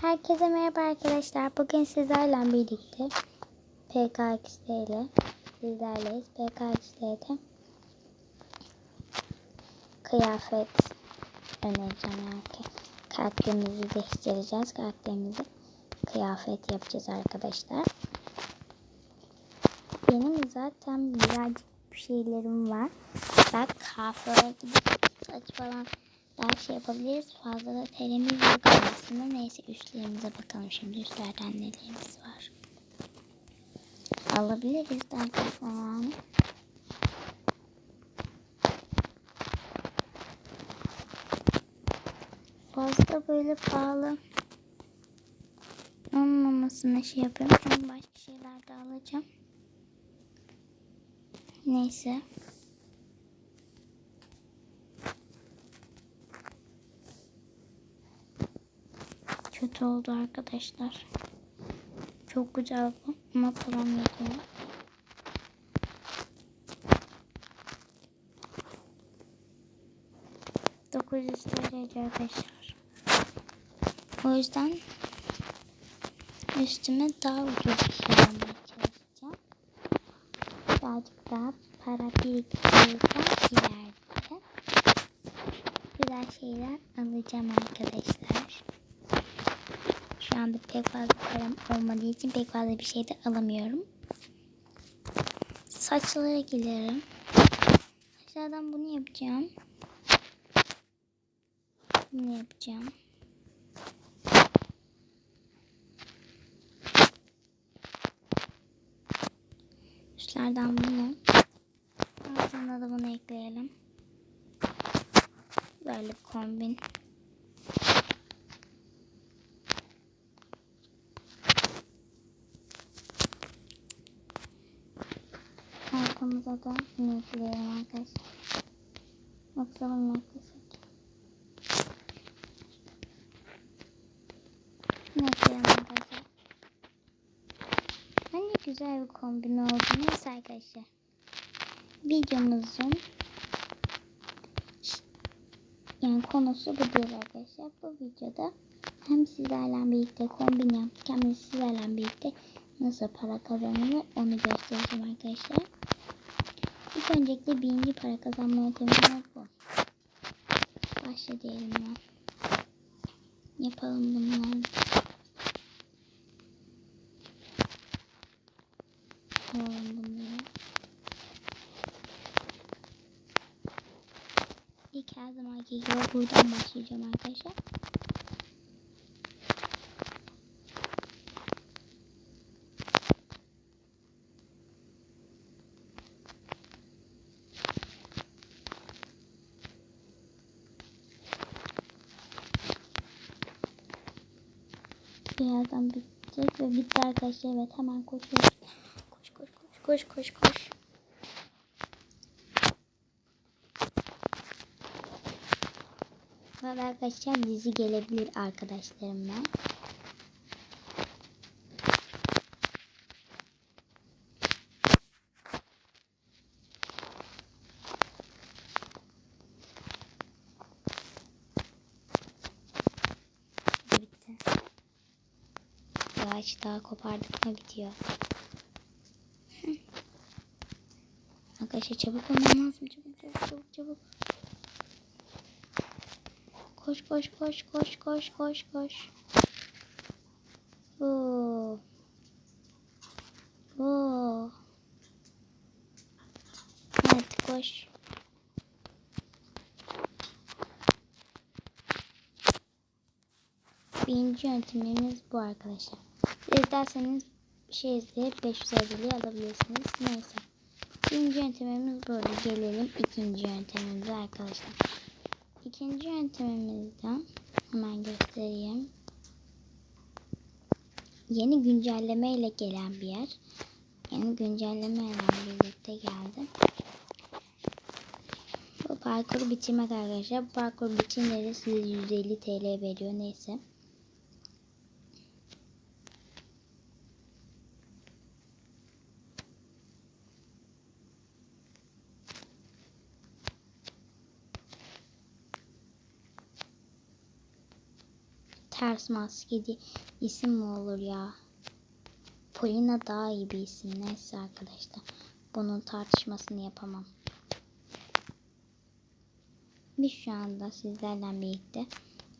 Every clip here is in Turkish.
Herkese merhaba arkadaşlar. Bugün sizlerle birlikte PKXD ile sizlerleyiz. PKXD'de kıyafet önereceğim yani karakterimizi değiştireceğiz. Karakterimizi kıyafet yapacağız arkadaşlar. Benim zaten birazcık bir şeylerim var. Ben kahveye gidip saç falan daha şey yapabiliriz. Fazla da telemiz yok aslında. Neyse üstlerimize bakalım şimdi. Üstlerden nelerimiz var. Alabiliriz daha falan. Fazla böyle pahalı olmamasına şey yapıyorum. Çünkü başka şeyler de alacağım. Neyse. Kötü oldu arkadaşlar. Çok güzel bu ama param yetmiyor. Dokuz yüz arkadaşlar. O yüzden üstüme daha ucuz bir şey almaya çalışacağım. Birazcık daha para biriktirirsem ileride güzel şeyler alacağım arkadaşlar. Şu anda pek fazla param olmadığı için pek fazla bir şey de alamıyorum. Saçlara giderim. Saçlardan bunu yapacağım. Bunu yapacağım. Üstlerden bunu. Altına da bunu ekleyelim. Böyle kombin. Arkamıza da bunu ekleyelim arkadaşlar. Bakalım ne eklesek. Ekleyelim arkadaşlar. Hani güzel bir kombin oldu. Neyse arkadaşlar. Videomuzun yani konusu bu değil arkadaşlar. Bu videoda hem sizlerle birlikte kombin yaptık hem de sizlerle birlikte nasıl para kazanılır onu göstereceğim arkadaşlar. Öncelikle birinci para kazanma yöntemimiz bu. Başla diyelim ya. Yapalım bunları. Yapalım bunları. İlk her zamanki gibi buradan başlayacağım arkadaşlar. Birazdan bitecek ve bitti arkadaşlar. Evet hemen koşuyoruz. Koş koş koş koş koş koş. Ve arkadaşlar dizi gelebilir arkadaşlarımla. Bitti. Yavaş daha kopardık mı bitiyor. Arkadaşlar çabuk olmam lazım. Çabuk çabuk çabuk çabuk. Koş koş koş koş koş koş koş. Oo. Oo. Hadi koş. Birinci yöntemimiz bu arkadaşlar. İsterseniz şey izleyip 550'yi alabilirsiniz. Neyse. Birinci yöntemimiz böyle. Gelelim ikinci yöntemimize arkadaşlar. İkinci yöntemimizden hemen göstereyim. Yeni güncelleme ile gelen bir yer. Yeni güncelleme ile birlikte geldi. Bu parkuru bitirmek arkadaşlar. Bu parkur bitince de size 150 TL veriyor. Neyse. Ters maske diye isim mi olur ya? Polina daha iyi bir isim. Neyse arkadaşlar. Bunun tartışmasını yapamam. Biz şu anda sizlerle birlikte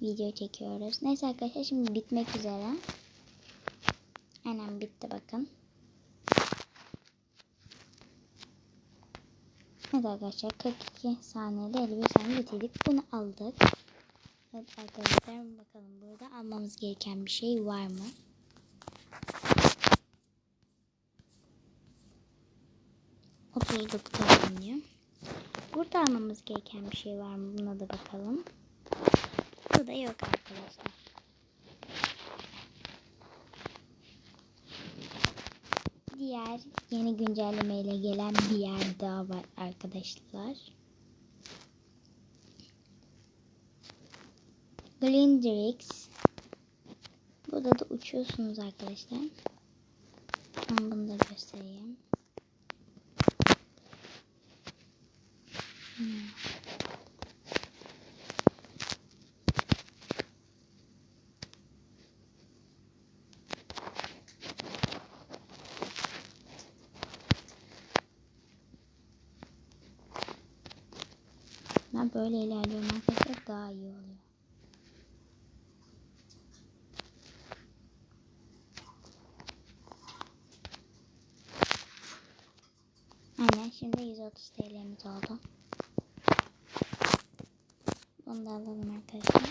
video çekiyoruz. Neyse arkadaşlar şimdi bitmek üzere. Aynen bitti bakın. Evet arkadaşlar 42 saniyede 51 saniye bitirdik. Bunu aldık. Evet arkadaşlar bakalım burada almamız gereken bir şey var mı? Otuzluk diyor. Burada almamız gereken bir şey var mı? Buna da bakalım. Burada yok arkadaşlar. Diğer yeni güncellemeyle gelen bir yer daha var arkadaşlar. Glindrix. Burada da uçuyorsunuz arkadaşlar. Ben bunu da göstereyim. Hmm. Ben böyle ilerliyorum arkadaşlar daha iyi oluyor. Aynen şimdi 130 TL'miz oldu. Bunu da alalım arkadaşlar.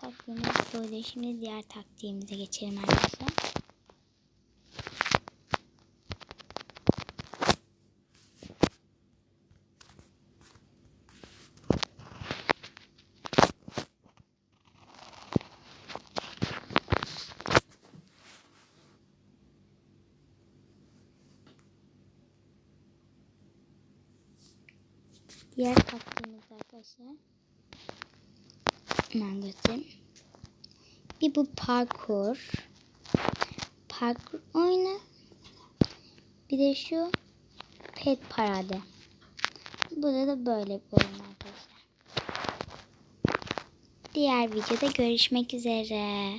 Taktiğimiz böyle. Şimdi diğer taktiğimize geçelim arkadaşlar. Diğer taktiğimiz arkadaşlar. Hemen göstereyim. Bir bu parkur. Parkur oyunu. Bir de şu pet parade. Burada da böyle bir arkadaşlar. Diğer videoda görüşmek üzere.